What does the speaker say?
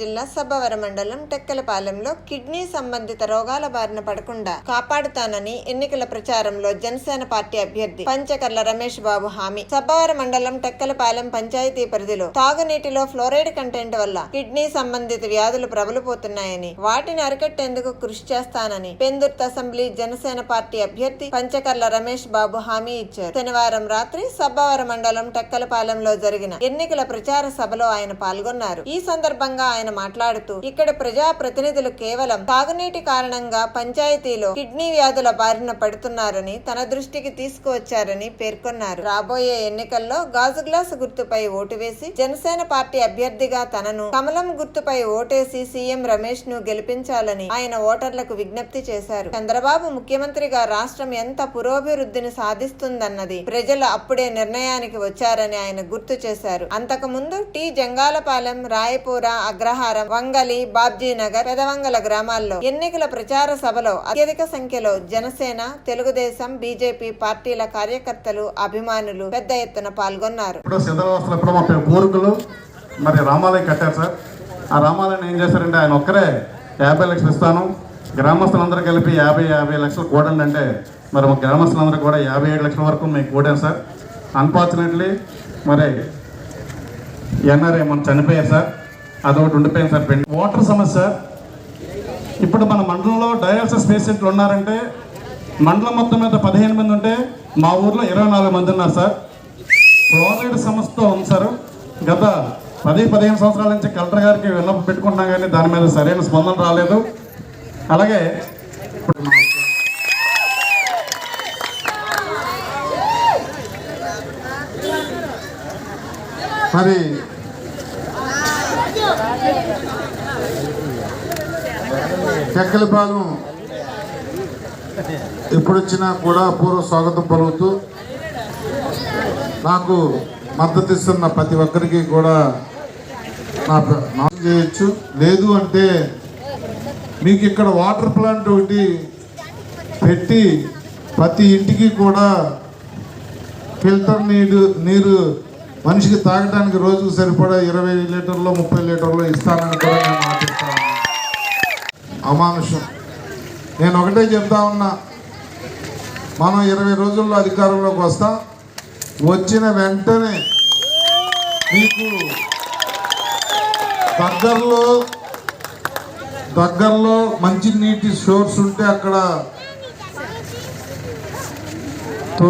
జిల్లా సబ్బవర మండలం టెక్కలపాలెంలో కిడ్నీ సంబంధిత రోగాల బారిన పడకుండా కాపాడుతానని ఎన్నికల ప్రచారంలో జనసేన పార్టీ అభ్యర్థి పంచకర్ల రమేష్ బాబు హామీ. సబ్బవర మండలం టెక్కలపాలెం పంచాయతీ పరిధిలో తాగునీటిలో ఫ్లోరైడ్ కంటెంట్ వల్ల కిడ్నీ సంబంధిత వ్యాధులు ప్రబలిపోతున్నాయని వాటిని అరికట్టేందుకు కృషి చేస్తానని పెందుర్తి అసెంబ్లీ జనసేన పార్టీ అభ్యర్థి పంచకర్ల రమేష్ బాబు హామీ ఇచ్చారు. శనివారం రాత్రి సబ్బవర మండలం టెక్కలపాలెంలో జరిగిన ఎన్నికల ప్రచార సభలో ఆయన పాల్గొన్నారు. ఈ సందర్భంగా ఆయన మాట్లాడుతూ ఇక్కడ ప్రజా ప్రతినిధులు కేవలం తాగునీటి కారణంగా పంచాయతీలో కిడ్నీ వ్యాధుల బారిన పడుతున్నారని తన దృష్టికి తీసుకువచ్చారని పేర్కొన్నారు. రాబోయే ఎన్నికల్లో గాజు గ్లాసు గుర్తుపై ఓటు వేసి జనసేన పార్టీ అభ్యర్థిగా తనను కమలం గుర్తుపై ఓటేసి సీఎం రమేష్ను గెలిపించాలని ఆయన ఓటర్లకు విజ్ఞప్తి చేశారు. చంద్రబాబు ముఖ్యమంత్రిగా రాష్ట్రం ఎంత పురోభివృద్ధిని సాధిస్తుందన్నది ప్రజలు అప్పుడే నిర్ణయానికి వచ్చారని ఆయన గుర్తు చేశారు. అంతకుముందు టి. జంగాలపాలెం రాయపూర అగ్రహారం వంగలి బాబ్జీ నగర్ పెదవంగల గ్రామాల్లో ఎన్నికల ప్రచార సభలో అత్యధిక సంఖ్యలో జనసేన తెలుగుదేశం బీజేపీ పార్టీల కార్యకర్తలు అభిమానులు పెద్ద ఎత్తున పాల్గొన్నారు. ఇప్పుడు మరి రామాలయం కట్టారు సార్. ఆ రామాలయం ఏం చేశారంటే ఆయన ఒక్కరే యాభై లక్షలు ఇస్తాను. గ్రామస్తులందరూ కలిపి యాభై యాభై లక్షలు కూడండి అంటే మరి మా గ్రామస్తులందరూ కూడా యాభై ఏడు లక్షల వరకు మేము కూడాం సార్. అన్ఫార్చునేట్లీ మరి ఎన్ఆర్ఏ మనం చనిపోయారు సార్. అదొకటి ఉండిపోయింది సార్ పెండింగ్ వాటర్ సమస్య ఇప్పుడు మన మండలంలో డయాలసిస్ పేషెంట్లు ఉన్నారంటే మండలం మొత్తం మీద పదిహేను మంది ఉంటే మా ఊర్లో ఇరవై నాలుగు మంది ఉన్నారు సార్. క్లోరైడ్ సమస్యతో ఉంది సార్. గత పది పదిహేను సంవత్సరాల నుంచి కలెక్టర్ గారికి విన్నపం పెట్టుకుంటున్నాం కానీ దాని మీద సరైన స్పందన రాలేదు. అలాగే మరి చెక్కలపాలెం ఎప్పుడొచ్చినా కూడా పూర్వ స్వాగతం పలుకుతూ నాకు మద్దతు ఇస్తున్న ప్రతి ఒక్కరికి కూడా నా చేయొచ్చు. లేదు అంటే మీకు ఇక్కడ వాటర్ ప్లాంట్ ఒకటి పెట్టి ప్రతి ఇంటికి కూడా ఫిల్టర్ నీరు నీరు మనిషికి తాగడానికి రోజుకు సరిపడా ఇరవై లీటర్లు ముప్పై లీటర్లు ఇస్తానని కూడా నేను ఆశిస్తాను. అమానుషం నేను ఒకటే చెప్తా ఉన్నా. మనం ఇరవై రోజుల్లో అధికారంలోకి వస్తాం. వచ్చిన వెంటనే మీకు దగ్గరలో దగ్గరలో మంచినీటి సోర్స్ ఉంటే అక్కడ